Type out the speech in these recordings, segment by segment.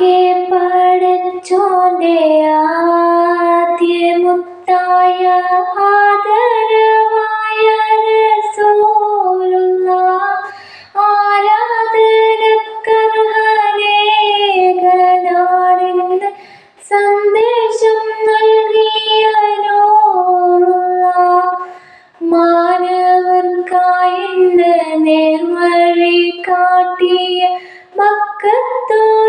ആകെ പടച്ചോന്റെ ആദ്യമുത്തായ ആദരവായ റസൂലുള്ള ആരാധനക്കർഹനേകനാടിന് സന്ദേശം നൽകിയ നൂറുള്ള മാനവർക്കായിന്ന് നേർവഴി കാട്ടിയ മക്കത്തോദിത്ത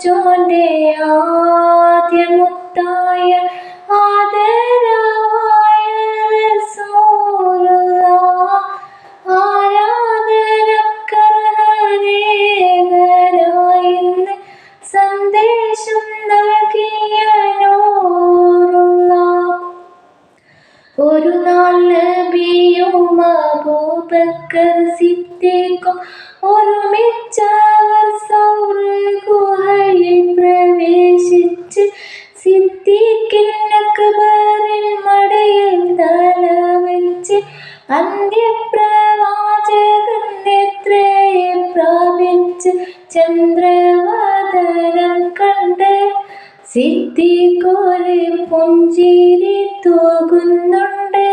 പടച്ചോന്റെ ആദ്യമുത്തായ ആദരവായ സിദ്ദീഖും ഒരുമിച്ചവർ സൗർ ഗുഹയിൽ പ്രവേശിച്ച് സിദ്ദീഖിൻ മടയിൽ തല വെച്ച് അന്ത്യപ്രവാചകൻ എത്രയെ പ്രാപിച്ച് ചന്ദ്രവദനം കണ്ട് സിദ്ധിക്കൊരു പുഞ്ചിരി തൂകുന്നുണ്ട്.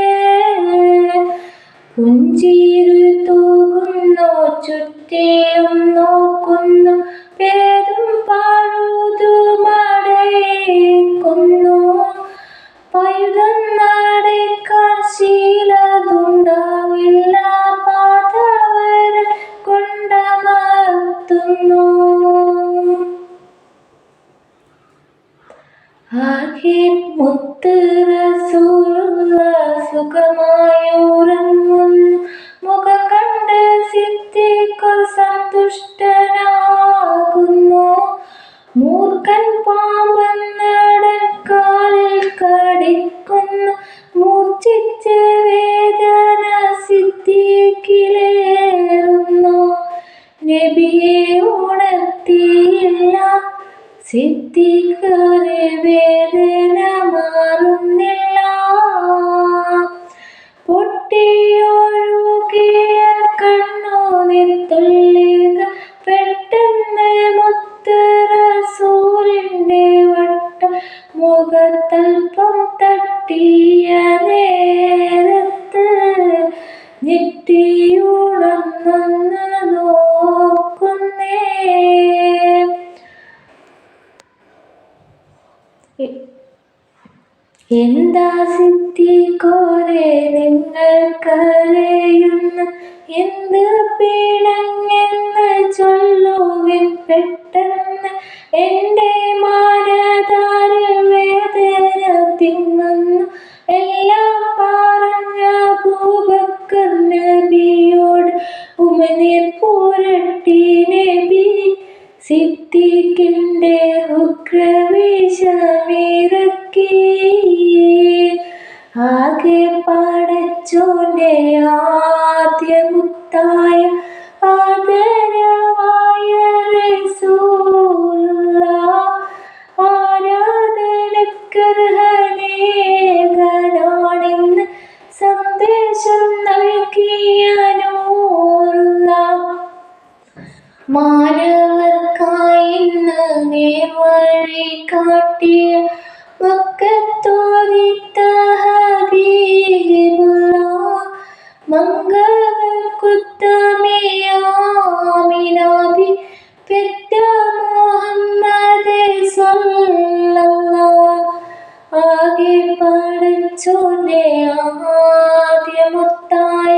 പുഞ്ചിരി മുത്ത് റസൂലുള്ള സുഖമായി ഉറങ്ങുന്നു മുഖം കണ്ട് സിദ്ധിക്കൽ സന്തുഷ്ടനാകുന്നു. മൂർഖൻ പാമ്പെന്നടൻ കാലിൽ കടിക്കുന്നു. മൂർച്ഛിച്ച വേദന സിദ്ധിക്കിലേറുന്നു. നബിയെ സിദ്ധിക്കറെ വേദന മാറുന്നില്ല. പൊട്ടിയൊഴുകിയ കണ്ണുനീർ നിത്തുള്ളിക പെട്ടെന്ന് മുത്ത് റസൂലിന്റെ വട്ടം മുഖത്തൽപ്പം തട്ടിയ എന്താ സിദ്ധി കോരെ നിങ്ങൾ കരയുന്ന? എന്ത് പീണങ്ങെന്ന് ചൊല്ലുവിൻ പെട്ടെന്ന്? ഉഗ്രവിഷമിറക്കി ആകെ പടച്ചോന്റെ ആദ്യമുത്തായ ആദരവായ റസൂലുള്ള ആരാധനക്കർഹനേകനാണെന്ന് സന്ദേശം നൽകിയ നൂറുള്ള മാനവർക്കായിന്ന് നേർവഴി കാട്ടിയ കുത്തമേയാമിനാബി പെറ്റ മുഹമ്മദേ സല്ലല്ലാ ആകെ പഠിച്ചോന്റെ ആദ്യമുത്തായ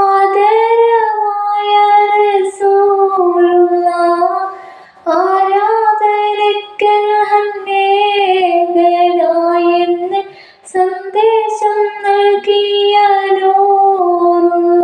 ആദരവായ റസൂലുള്ള ആരാധനയ്ക്ക് ഹന്നേകനായെന്ന് സന്ദേശം നൽകിയാലോ Para